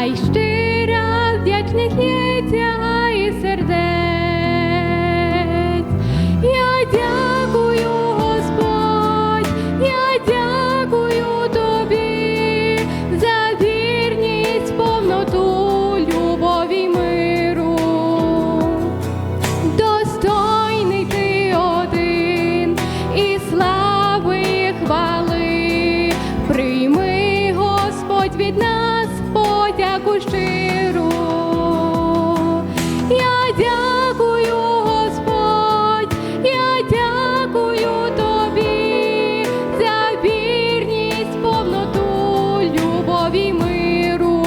Beichte. Я дякую, Господь, я дякую тобі за вірність, повноту, любові миру.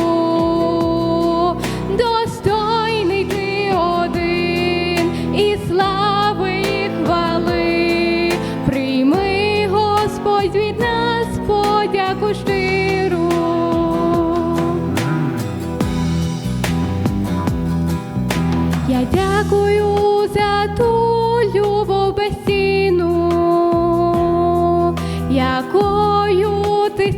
Достойний ти один і слави хвали. Прийми, Господь, від нас подяку щиру. Дякую за ту любов безцінну, якою ти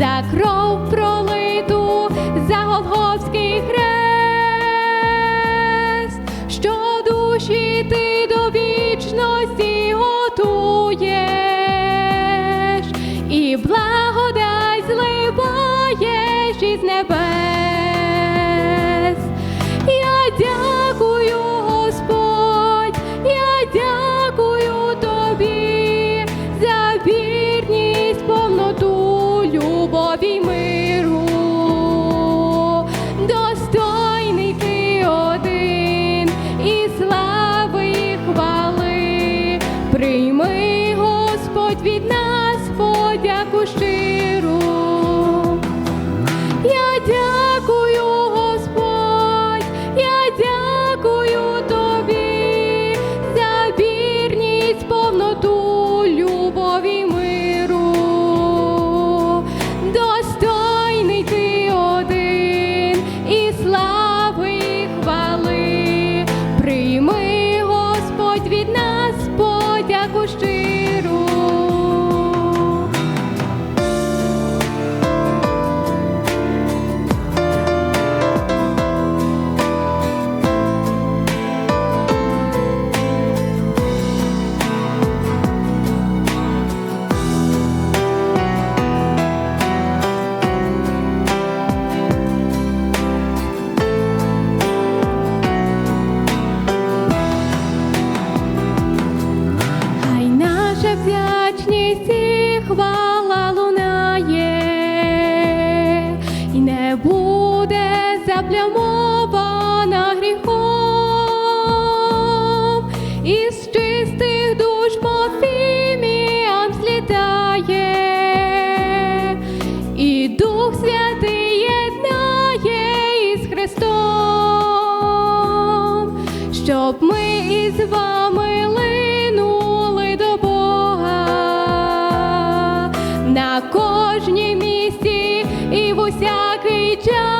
за кров пролиту, за Голгофський хрест, що душі ти до вічності хвала лунає, і не буде заплямована гріхом, із чистих душ по фіміям злітає, і Дух Святий єднає із Христом, щоб ми із вами на кожній місці і в усякий час,